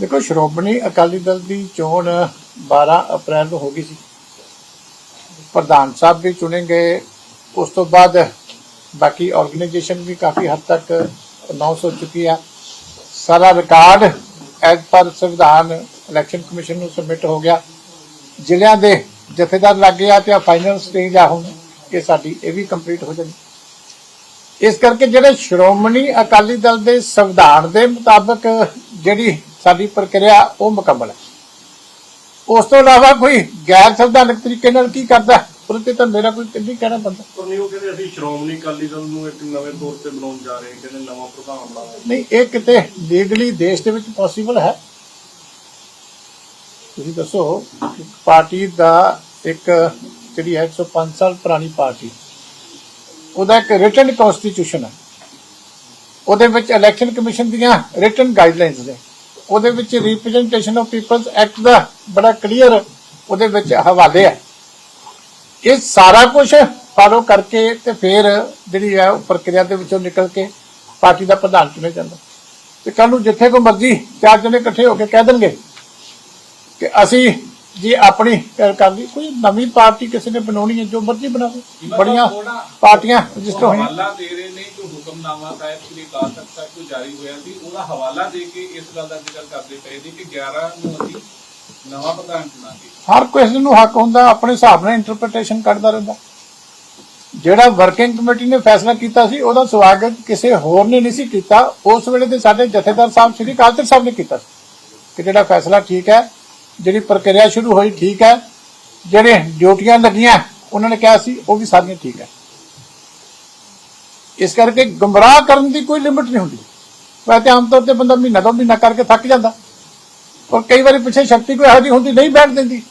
ਦੇਖੋ, ਸ਼੍ਰੋਮਣੀ ਅਕਾਲੀ ਦਲ ਦੀ ਚੋਣ 12 ਅਪ੍ਰੈਲ ਨੂੰ ਹੋ ਗਈ ਸੀ। ਪ੍ਰਧਾਨ ਸਾਹਿਬ ਵੀ ਚੁਣੇ ਗਏ ਉਸ ਤੋਂ ਬਾਅਦ ਬਾਕੀ ਆਰਗੇਨਾਈਜੇਸ਼ਨ ਵੀ ਕਾਫੀ ਹੱਦ ਤੱਕ ਅਨਾਉਂਸ ਹੋ ਚੁੱਕੀ ਆ। ਸਾਰਾ ਰਿਕਾਰਡ ਐਜ਼ ਪਰ ਸੰਵਿਧਾਨ ਇਲੈਕਸ਼ਨ ਕਮਿਸ਼ਨ ਨੂੰ ਸਬਮਿਟ ਹੋ ਗਿਆ। ਜ਼ਿਲ੍ਹਿਆਂ ਦੇ ਜਥੇਦਾਰ ਲੱਗੇ ਆ ਤੇ ਆ ਫਾਈਨਲ ਸਟੇਜ ਆ ਹੁਣ। ਕਿ ਸਾਡੀ, ਇਹ ਵੀ ਕੰਪਲੀਟ ਹੋ ਜਾਣੀ। ਇਸ ਕਰਕੇ ਜਿਹੜੇ ਸ਼੍ਰੋਮਣੀ ਅਕਾਲੀ ਦਲ ਦੇ ਸੰਵਿਧਾਨ ਦੇ ਮੁਤਾਬਕ ਜਿਹੜੀ ਸਾਡੀ ਪ੍ਰਕਿਰਿਆ ਉਹ ਮੁਕੰਮਲ ਹੈ। ਉਸ ਤੋਂ ਇਲਾਵਾ ਕੋਈ ਗੈਰ ਸੰਵਿਧਾਨਕ ਤਰੀਕੇ ਨਾਲ ਕੀ ਕਰਦਾ ਉਹਦੇ ਤੇ ਤਾਂ ਮੇਰਾ ਕੋਈ ਨਹੀਂ ਕਹਿਣਾ ਬੰਦਾ। ਪਰ ਨਹੀਂ ਉਹ ਕਹਿੰਦੇ ਅਸੀਂ ਸ਼੍ਰੋਮਣੀ ਅਕਾਲੀ ਦਲ ਨੂੰ ਇੱਕ ਨਵੇਂ ਤੌਰ ਤੇ ਬਣਾਉਣ ਜਾ ਰਹੇ ਕਹਿੰਦੇ ਨਵਾਂ ਪ੍ਰਧਾਨ ਬਣਾਵਾਂਗੇ ਨਹੀਂ ਇਹ ਕਿਤੇ ਲੀਗਲੀ ਦੇਸ਼ ਦੇ ਵਿੱਚ ਪੋਸੀਬਲ ਹੈ। ਤੁਸੀਂ ਦੱਸੋ ਪਾਰਟੀ ਦਾ ਇੱਕ ਜਿਹੜੀ ਹੈ 105 ਸਾਲ ਪੁਰਾਣੀ ਪਾਰਟੀ ਉਹਦਾ ਇੱਕ ਰਿਟਨ ਕਨਸਟੀਟਿਊਸ਼ਨ ਹੈ। ਉਹਦੇ ਵਿੱਚ ਇਲੈਕਸ਼ਨ ਕਮਿਸ਼ਨ ਦੀਆਂ ਰਿਟਨ ਗਾਈਡਲਾਈਨਸ ਨੇ। ਉਹਦੇ ਵਿੱਚ ਰਿਪਰੈਜ਼ੈਂਟੇਸ਼ਨ ਆਫ ਪੀਪਲਸ ਐਕਟ ਦਾ ਬੜਾ ਕਲੀਅਰ ਉਹਦੇ ਵਿੱਚ ਹਵਾਲੇ ਹੈ। ਇਹ ਸਾਰਾ ਕੁਝ ਫਾਲੋ ਕਰਕੇ ਤੇ ਫਿਰ ਜਿਹੜੀ ਹੈ ਉਹ ਪ੍ਰਕਿਰਿਆ ਦੇ ਵਿੱਚੋਂ ਨਿਕਲ ਕੇ ਪਾਰਟੀ ਦਾ ਪ੍ਰਧਾਨ ਚੁਣਿਆ ਜਾਂਦਾ। ਤੇ ਕੱਲ ਨੂੰ ਜਿੱਥੇ ਕੋਈ ਮਰਜ਼ੀ ਚਾਰ ਜਣੇ ਇਕੱਠੇ ਹੋ ਕੇ ਕਹਿ ਦੇਣਗੇ ਕਿ ਅਸੀਂ ਜੀ ਆਪਣੀ ਕਰ ਲਈ ਕੋਈ ਨਵੀਂ ਪਾਰਟੀ ਕਿਸੇ ਨੇ ਬਣਾਉਣੀ ਹੈ ਜੋ ਮਰਜ਼ੀ ਬਣਾਵੇ ਬੜੀਆਂ ਪਾਰਟੀਆਂ ਰਜਿਸਟਰ ਹੋਈਆਂ। ਹਵਾਲਾ ਦੇ ਰਹੇ ਨੇ ਜੋ ਹੁਕਮਨਾਮਾ ਸਾਹਿਬ ਸ੍ਰੀ ਅਕਾਲ ਤਖਤ ਸਾਹਿਬ ਤੋਂ ਜਾਰੀ ਹੋਇਆ ਸੀ ਉਹਦਾ ਹਵਾਲਾ ਦੇ ਕੇ ਇਸ ਗੱਲ ਦਾ ਜ਼ਿਕਰ ਕਰਦੇ ਪਏ ਨੇ ਕਿ 11 ਨੂੰ ਅਸੀਂ ਨਵਾਂ ਪ੍ਰਧਾਨ ਚੁਣਾਂਗੇ ਹਰ ਕਿਸੇ ਨੂੰ ਹੱਕ ਹੁੰਦਾ ਆਪਣੇ ਹਿਸਾਬ ਨਾਲ ਇੰਟਰਪ੍ਰੀਟੇਸ਼ਨ ਕੱਢਦਾ ਰਹਿੰਦਾ। ਜਿਹੜਾ ਵਰਕਿੰਗ ਕਮੇਟੀ ਨੇ ਫੈਸਲਾ ਕੀਤਾ ਸੀ ਉਹਦਾ ਸਵਾਗਤ ਕਿਸੇ ਹੋਰ ਨੇ ਨਹੀਂ ਸੀ ਕੀਤਾ। ਉਸ ਵੇਲੇ ਦੇ ਸਾਡੇ ਜਥੇਦਾਰ ਸਾਹਿਬ ਸ੍ਰੀ ਅਕਾਲ ਤਖਤ ਸਾਹਿਬ ਨੇ ਕੀਤਾ ਕਿ ਜਿਹੜਾ ਫੈਸਲਾ ਠੀਕ ਹੈ ਜਿਹੜੀ ਪ੍ਰਕਿਰਿਆ ਸ਼ੁਰੂ ਹੋਈ ਠੀਕ ਹੈ ਜਿਹੜੇ ਡਿਊਟੀਆਂ ਲੱਗੀਆਂ ਉਹਨਾਂ ਨੇ ਕਿਹਾ ਸੀ ਉਹ ਵੀ ਸਾਰੀਆਂ ਠੀਕ ਹੈ। ਇਸ ਕਰਕੇ ਗੁੰਮਰਾਹ ਕਰਨ ਦੀ ਕੋਈ ਲਿਮਿਟ ਨਹੀਂ ਹੁੰਦੀ। ਵੈਸੇ ਆਮ ਤੌਰ ਤੇ ਬੰਦਾ ਮਹੀਨਾ ਦੋ ਮਹੀਨਾ ਕਰਕੇ ਥੱਕ ਜਾਂਦਾ। ਔਰ ਕਈ ਵਾਰੀ ਪਿੱਛੇ ਸ਼ਕਤੀ ਕੋਈ ਇਹੋ ਜਿਹੀ ਹੁੰਦੀ ਨਹੀਂ ਬੈਠ ਦਿੰਦੀ।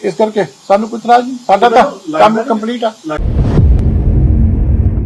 ਇਸ ਕਰਕੇ ਸਾਨੂੰ ਕੋਈ ਇਤਰਾਜ਼ ਨਹੀਂ। ਸਾਡਾ ਤਾਂ ਕੰਮ ਕੰਪਲੀਟ ਆ।